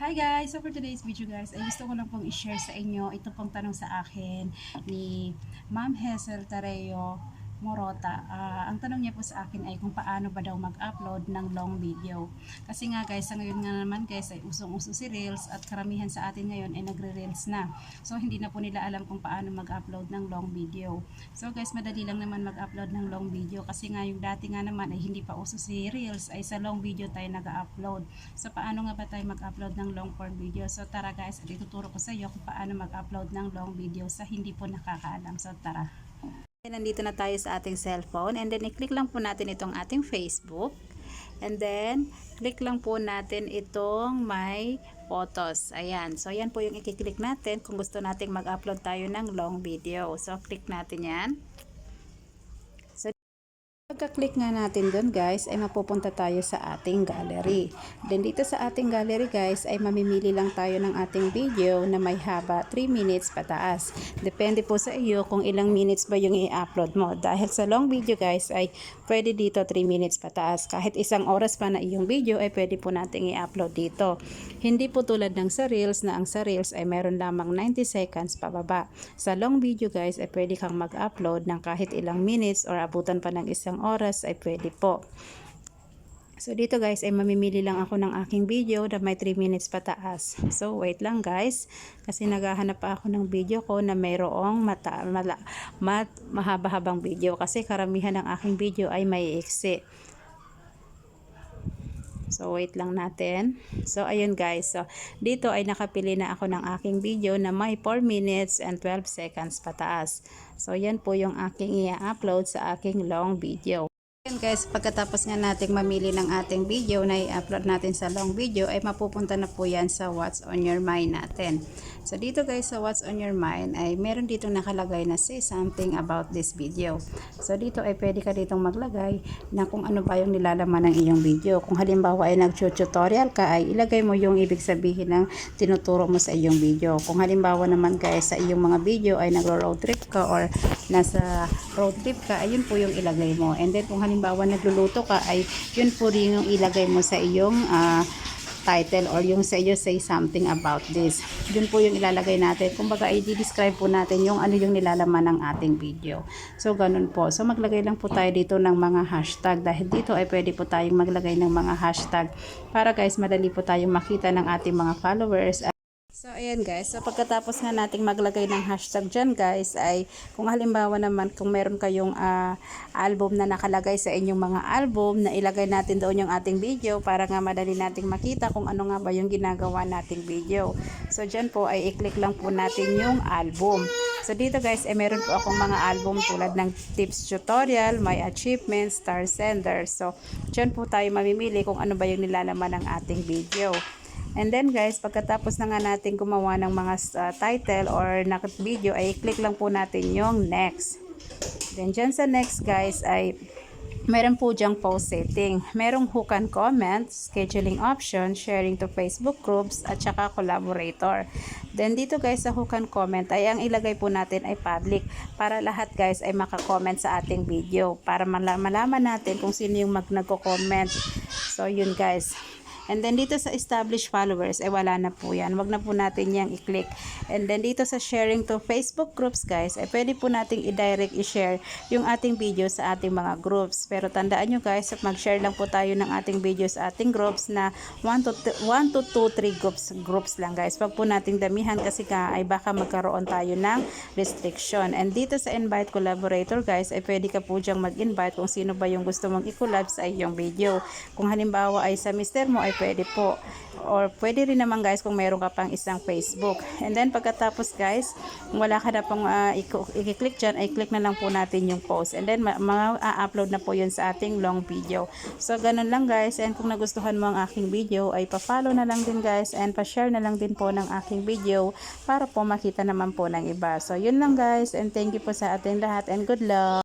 Hi guys! So for today's video guys, ay gusto ko lang pong i-share sa inyo ito pong tanong sa akin ni Ma'am Hazel Tareo Morota. Ah, ang tanong niya po sa akin ay kung paano ba daw mag-upload ng long video. Kasi nga guys, sa ngayon nga naman guys ay usong-uso si Reels at karamihan sa atin ngayon ay nagre-Reels na. So hindi na po nila alam kung paano mag-upload ng long video. So guys, madali lang naman mag-upload ng long video kasi nga yung dati nga naman ay hindi pa uso si Reels ay sa long video tayo nag-upload. So paano nga ba tayo mag-upload ng long form video? So tara guys, at ituturo ko sa iyo kung paano mag-upload ng long video sa hindi po nakakaalam. So tara. Nandito na tayo sa ating cellphone and then i-click lang po natin itong ating Facebook. And then, click lang po natin itong my photos. Ayan. So, ayan po yung i-click natin kung gusto nating mag-upload tayo ng long video. So, click natin yan. Pagka-click nga natin doon guys, ay mapupunta tayo sa ating gallery. Then, dito sa ating gallery guys, ay mamimili lang tayo ng ating video na may haba 3 minutes pataas. Depende po sa iyo kung ilang minutes ba yung i-upload mo. Dahil sa long video guys, ay pwede dito 3 minutes pataas. Kahit isang oras pa na iyong video, ay pwede po nating i-upload dito. Hindi po tulad ng sa Reels na ang sa Reels ay meron lamang 90 seconds pababa. Sa long video guys, ay pwede kang mag-upload ng kahit ilang minutes or abutan pa ng isang oras ay pwede po. So dito guys ay mamimili lang ako ng aking video na may 3 minutes pataas. So wait lang guys kasi naghahanap pa ako ng video ko na mayroong mata, mala, mat, mahaba-habang video kasi karamihan ng aking video ay may iksi. So, wait lang natin. So, ayun guys. So, dito ay nakapili na ako ng aking video na may 4 minutes and 12 seconds pataas. So, yan po yung aking i-upload sa aking long video. Ayan guys, pagkatapos nga nating mamili ng ating video na i-upload natin sa long video, ay mapupunta na po yan sa what's on your mind natin. So dito guys sa what's on your mind ay meron dito nakalagay na say something about this video. So dito ay pwede ka ditong maglagay na kung ano ba yung nilalaman ng iyong video. Kung halimbawa ay nag-tutorial ka ay ilagay mo yung ibig sabihin ng tinuturo mo sa iyong video. Kung halimbawa naman guys sa iyong mga video ay nagro-road trip ka or nasa road trip ka, ayun po yung ilagay mo. And then kung halimbawa nagluluto ka ay yun po rin yung ilagay mo sa iyong ah, title or yung sa iyo say something about this. Yun po yung ilalagay natin. Kumbaga, i-describe po natin yung ano yung nilalaman ng ating video. So, ganun po. So, maglagay lang po tayo dito ng mga hashtag. Dahil dito ay pwede po tayong maglagay ng mga hashtag para guys, madali po tayong makita ng ating mga followers So, ayan guys. So, pagkatapos nga nating maglagay ng hashtag dyan guys, ay kung halimbawa naman kung meron kayong ah, album na nakalagay sa inyong mga album, na ilagay natin doon yung ating video para nga madali nating makita kung ano nga ba yung ginagawa nating video. So, dyan po ay i-click lang po natin yung album. So, dito guys, ay meron po akong mga album tulad ng tips tutorial, my achievements, star sender. So, dyan po tayo mamimili kung ano ba yung nilalaman ng ating video. And then guys, pagkatapos na nga natin gumawa ng mga uh, title or na video, ay click lang po natin yung next. Then dyan sa next guys ay meron po dyang post setting. Merong hook and comment, scheduling option, sharing to Facebook groups, at saka collaborator. Then dito guys sa hook and comment ay ang ilagay po natin ay public para lahat guys ay makakomment sa ating video para mala- malaman natin kung sino yung mag nagko-comment. So yun guys. And then dito sa established followers, eh wala na po yan. Wag na po natin yang i-click. And then dito sa sharing to Facebook groups guys, eh pwede po nating i-direct i-share yung ating video sa ating mga groups. Pero tandaan nyo guys, mag-share lang po tayo ng ating video sa ating groups na 1 to 1 to 2, 3 groups, groups lang guys. Wag po nating damihan kasi ka ay baka magkaroon tayo ng restriction. And dito sa invite collaborator guys, ay pwede ka po dyang mag-invite kung sino ba yung gusto mong i-collab sa iyong video. Kung halimbawa ay sa mister mo ay pwede po. Or pwede rin naman guys kung meron ka pang isang Facebook. And then pagkatapos guys, kung wala ka na pang uh, i-click dyan, ay click na lang po natin yung post. And then mga upload na po yun sa ating long video. So ganun lang guys. And kung nagustuhan mo ang aking video, ay pa-follow na lang din guys. And pa-share na lang din po ng aking video para po makita naman po ng iba. So yun lang guys. And thank you po sa ating lahat. And good luck.